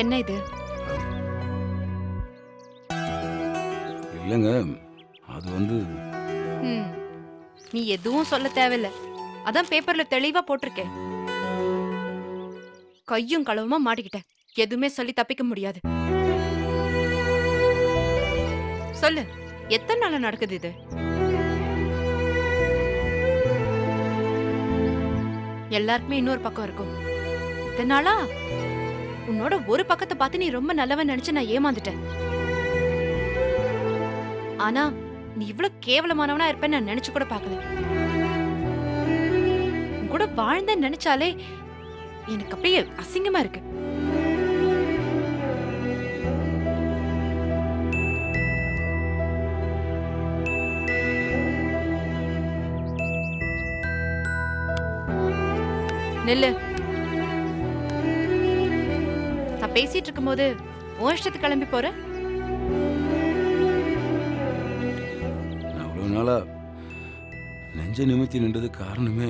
என்ன இது? இல்லைங்க அது வந்து ம், நீ எதுவும் சொல்ல தேவையில்ல. அதான் பேப்பர்ல தெளிவா போட்டிருக்கேன். கையும் களவுமா மாட்டிக்கிட்ட. எதுவுமே சொல்லி தப்பிக்க முடியாது. சொல்லு எத்தனை நாளா நடக்குது இது? எல்லாருக்குமே இன்னொரு பக்கம் இருக்கும். இத்தனை நாளா? உன்னோட ஒரு பக்கத்தை பார்த்து நீ ரொம்ப நல்லவன் நினைச்சு நான் ஏமாந்துட்டேன். ஆனா நீ இவ்வளவு கேவலமானவனா இருப்பேன்னு நான் நினைச்சு கூட பார்க்கல. கூட வாழ்ந்தேன்னு நினைச்சாலே எனக்கு அப்படியே அசிங்கமா இருக்கு. நெல்லு. பேசிட்டு இருக்கும்போது உன் இஷ்டத்துக்கு கிளம்பி போற? அவ்வளோ நாளா நெஞ்ச நிமித்தி நின்றது காரணமே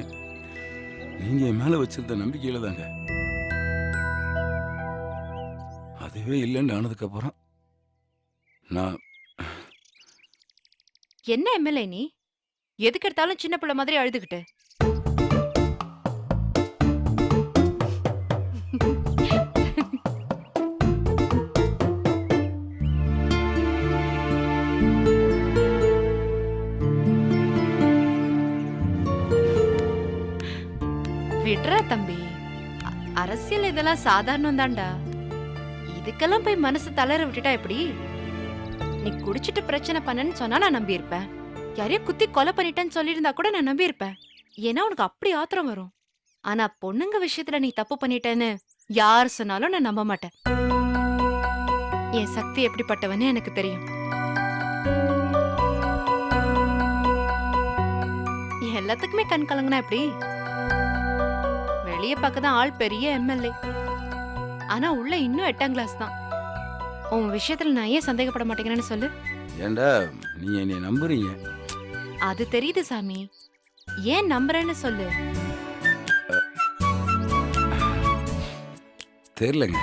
நீங்க என் மேல வச்சிருந்த நம்பிக்கையில தாங்க அதுவே இல்லைன்னு ஆனதுக்கு அப்புறம் நான் என்ன எம்எல்ஏ நீ? எதுக்கு எடுத்தாலும் சின்ன பிள்ளை மாதிரி அழுதுகிட்டு. விடுறா தம்பி. அரசியல் இதெல்லாம் சாதாரணம் தான்டா. இதுக்கெல்லாம் போய் மனசு தளர விட்டுட்டா எப்படி? நீ குடிச்சிட்டு பிரச்சனை பண்ணன்னு சொன்னா நான் நம்பியிருப்பேன். யாரையோ குத்தி கொலை பண்ணிட்டேன்னு சொல்லியிருந்தா கூட நான் நம்பியிருப்பேன். ஏன்னா உனக்கு அப்படி ஆத்திரம் வரும். ஆனா பொண்ணுங்க விஷயத்துல நீ தப்பு பண்ணிட்டேன்னு யார் சொன்னாலும் நான் நம்ப மாட்டேன். என் சக்தி எப்படிப்பட்டவன்னு எனக்கு தெரியும். எல்லாத்துக்குமே கண் கலங்கினா எப்படி? வெளிய பார்க்க தான் ஆள் பெரிய எம்எல்ஏ ஆனா உள்ள இன்னும் எட்டாம் கிளாஸ் தான். உன் விஷயத்துல நான் ஏன் சந்தேகப்பட மாட்டேங்கிறேன்னு சொல்லு. நீங்க என்னை நம்புறீங்க? அது தெரியுது சாமி. ஏன் நம்புறேன்னு சொல்லு. தெரியலங்க.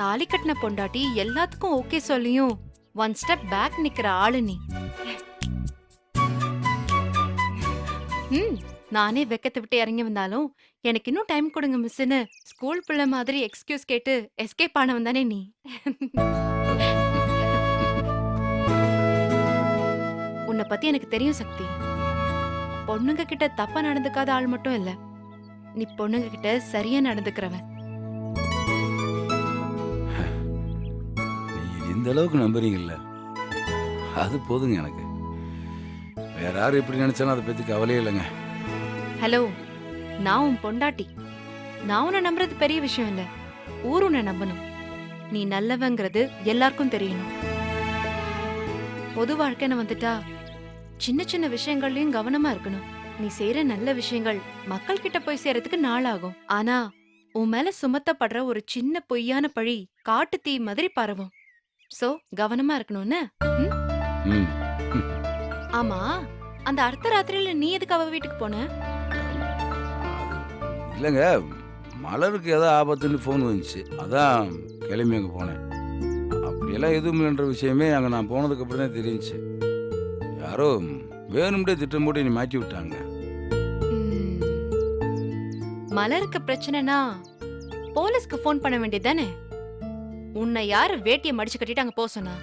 தாலி கட்டின பொண்டாட்டி எல்லாத்துக்கும் ஓகே சொல்லியும் ஒன் ஸ்டெப் பேக் நிக்கிற ஆளு நீ. ம். நானே வெக்கத்தை விட்டு இறங்கி வந்தாலும் எனக்கு இன்னும் டைம் கொடுங்க மிஸ்ஸுன்னு ஸ்கூல் பிள்ளை மாதிரி எக்ஸ்கியூஸ் கேட்டு எஸ்கேப் ஆனவன் தானே நீ? உன்னை பத்தி எனக்கு தெரியும் சக்தி. பொண்ணுங்க கிட்ட தப்பா நடந்துக்காத ஆள் மட்டும் இல்ல. நீ பொண்ணுங்க கிட்ட சரியா நடந்துக்கிறவன். இந்த அளவுக்கு நம்புறீங்கல்ல? அது போதுங்க எனக்கு. வேற யாரும் எப்படி நினைச்சாலும் அதை பத்தி கவலையே இல்லைங்க. ஹலோ நான் உன் பொண்டாட்டி. நான் உன்னை நம்புறது பெரிய விஷயம் இல்ல. ஊர் உன்னை நம்பணும். நீ நல்லவங்கிறது எல்லாருக்கும் தெரியணும். பொது வாழ்க்கைன்னு வந்துட்டா சின்ன சின்ன விஷயங்கள்லயும் கவனமா இருக்கணும். நீ செய்யற நல்ல விஷயங்கள் மக்கள் கிட்ட போய் சேரத்துக்கு நாள் ஆகும் ஆனா உன் மேல சுமத்தப்படுற ஒரு சின்ன பொய்யான பழி காட்டு தீ மாதிரி பரவும். சோ கவனமா இருக்கணும்னு? ஆமா. அந்த அர்த்த ராத்திரியில நீ எதுக்கு அவ வீட்டுக்கு போன? இல்லைங்க மலருக்கு ஏதோ ஆபத்துன்னு ஃபோன் வந்துச்சு. அதான் கிளம்பி அங்கே போனேன். அப்படியெல்லாம் எதுவும்ன்ற விஷயமே அங்கே நான் போனதுக்கு அப்புறம் தான் தெரிஞ்சிச்சு. யாரோ வேணும்டே திட்டம் போட்டு நீ மாற்றி விட்டாங்க. மலருக்கு பிரச்சனைனா போலீஸ்க்கு ஃபோன் பண்ண வேண்டியது தானே உன்னை யார் வேட்டியை மடிச்சு கட்டிட்டு அங்கே போக சொன்னா?